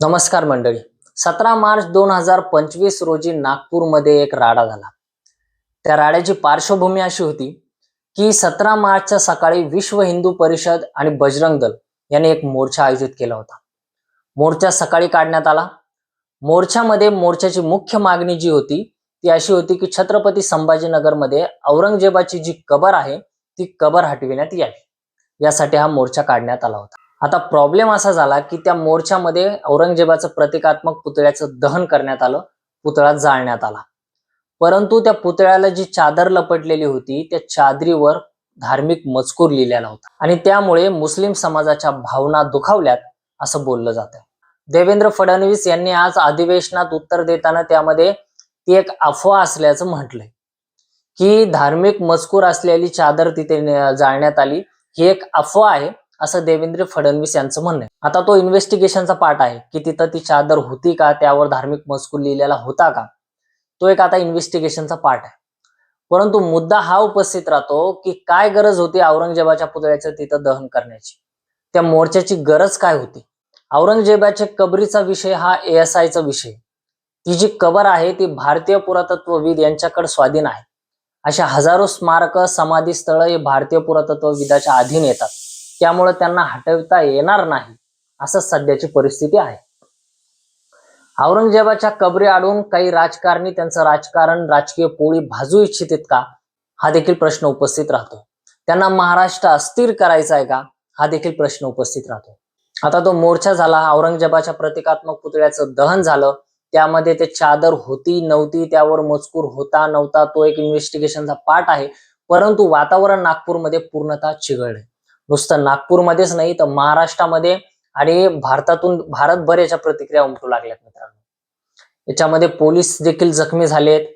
नमस्कार मंडळी. सतरा मार्च दोन हजार पंचवीस रोजी नागपूरमध्ये एक राडा झाला. त्या राड्याची पार्श्वभूमी अशी होती की सतरा मार्चच्या सकाळी विश्व हिंदू परिषद आणि बजरंग दल यांनी एक मोर्चा आयोजित केला होता. मोर्चा सकाळी काढण्यात आला. मोर्चामध्ये मोर्चाची मुख्य मागणी जी होती ती अशी होती की छत्रपती संभाजीनगरमध्ये औरंगजेबाची जी कबर आहे ती कबर हटविण्यात यावी. यासाठी हा मोर्चा काढण्यात आला होता. आता प्रॉब्लेम असा झाला की त्या मोर्चामध्ये औरंगजेबाचं प्रतिकात्मक पुतळ्याचं दहन करण्यात आलं पुतळा जाळण्यात आला. परंतु त्या पुतळ्याला जी चादर लपटलेली होती त्या चादरीवर धार्मिक मजकूर लिहिलेला होता. आणि त्यामुळे मुस्लिम समाजाच्या भावना दुखावल्यात असं बोललं जात देवेंद्र फडणवीस यांनी आज अधिवेशनात उत्तर देताना त्यामध्ये ती एक अफवा असल्याचं म्हटलंय. की धार्मिक मजकूर असलेली चादर तिथे जाळण्यात आली ही एक अफवा आहे. असं देवेंद्र फडणवीस यांचं म्हणणं आहे. आता तो इन्व्हेस्टिगेशनचा पार्ट आहे. की तिथं ती चादर होती का? त्यावर धार्मिक मजकूर लिहिलेला होता का? तो एक आता इन्व्हेस्टिगेशनचा पार्ट आहे. परंतु मुद्दा हा उपस्थित राहतो की काय गरज होती औरंगजेबाच्या पुतळ्याचं तिथं दहन करण्याची? त्या मोर्चाची गरज काय होती? औरंगजेबाच्या कबरीचा विषय हा एस आयचा विषय ती जी कबर आहे ती भारतीय पुरातत्वविद यांच्याकडे स्वाधीन आहे. अशा हजारो स्मारक समाधी स्थळं हे भारतीय पुरातत्वविदाच्या अधीन येतात. त्यामुळे त्यांना हटवता येणार नाही असं सध्याची परिस्थिती आहे. औरंगजेबाच्या कबरी आडून काही राजकारणी त्यांचं राजकारण राजकीय पोळी भाजू इच्छितात का? हा देखील प्रश्न उपस्थित राहतो. त्यांना महाराष्ट्र अस्थिर करायचा आहे का? हा देखील प्रश्न उपस्थित राहतो. आता तो मोर्चा झाला औरंगजेबाच्या प्रतिकात्मक पुतळ्याचं दहन झालं त्यामध्ये ते चादर होती नव्हती त्यावर मजकूर होता नव्हता तो एक इन्व्हेस्टिगेशनचा पार्ट आहे परंतु वातावरण नागपूरमध्ये पूर्णतः चिघळले. नुसतं नागपूरमध्येच नाही तर महाराष्ट्रामध्ये आणि भारतातून भारतभर याच्या प्रतिक्रिया उमटू लागल्यात मित्रांनो. याच्यामध्ये पोलीस देखील जखमी झालेत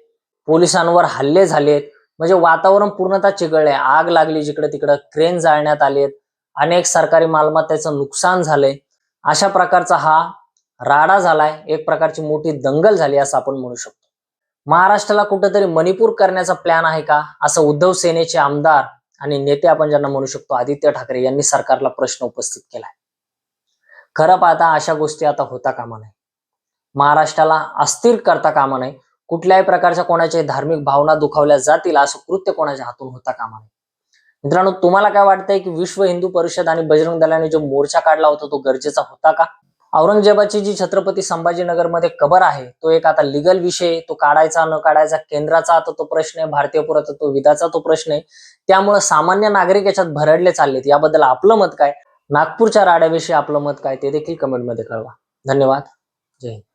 पोलिसांवर हल्ले झालेत. म्हणजे वातावरण पूर्णतः चिघळले आग लागली जिकडे तिकडं क्रेन जाळण्यात आलेत. अनेक सरकारी मालमत्तेचं नुकसान झालंय. अशा प्रकारचा हा राडा झालाय. एक प्रकारची मोठी दंगल झाली असं आपण म्हणू शकतो. महाराष्ट्राला कुठंतरी मणिपूर करण्याचा प्लॅन आहे का? असं उद्धव सेनेचे आमदार आणि नेते आपण ज्यांना म्हणू शकतो आदित्य ठाकरे यांनी सरकारला प्रश्न उपस्थित केलाय. खरं पाहता अशा गोष्टी आता होता कामा नये. महाराष्ट्राला अस्थिर करता कामा नये. कुठल्याही प्रकारच्या कोणाच्या धार्मिक भावना दुखावल्या जातील असं कृत्य कोणाच्या हातून होता कामा नये. मित्रांनो तुम्हाला काय वाटतंय की विश्व हिंदू परिषद आणि बजरंग दलाने जो मोर्चा काढला होता तो गरजेचा होता का? औरंगजेबाची जी छत्रपती संभाजीनगरमध्ये कबर आहे तो एक आता लिगल विषय तो काढायचा न काढायचा केंद्राचा आता तो प्रश्न आहे भारतीय पुरातत्व विधाचा तो प्रश्न आहे. त्यामुळे सामान्य नागरिक याच्यात भरडले चाललेत. याबद्दल आपलं मत काय? नागपूरच्या राड्याविषयी आपलं मत काय? ते देखील कमेंटमध्ये कळवा. धन्यवाद. जय हिंद.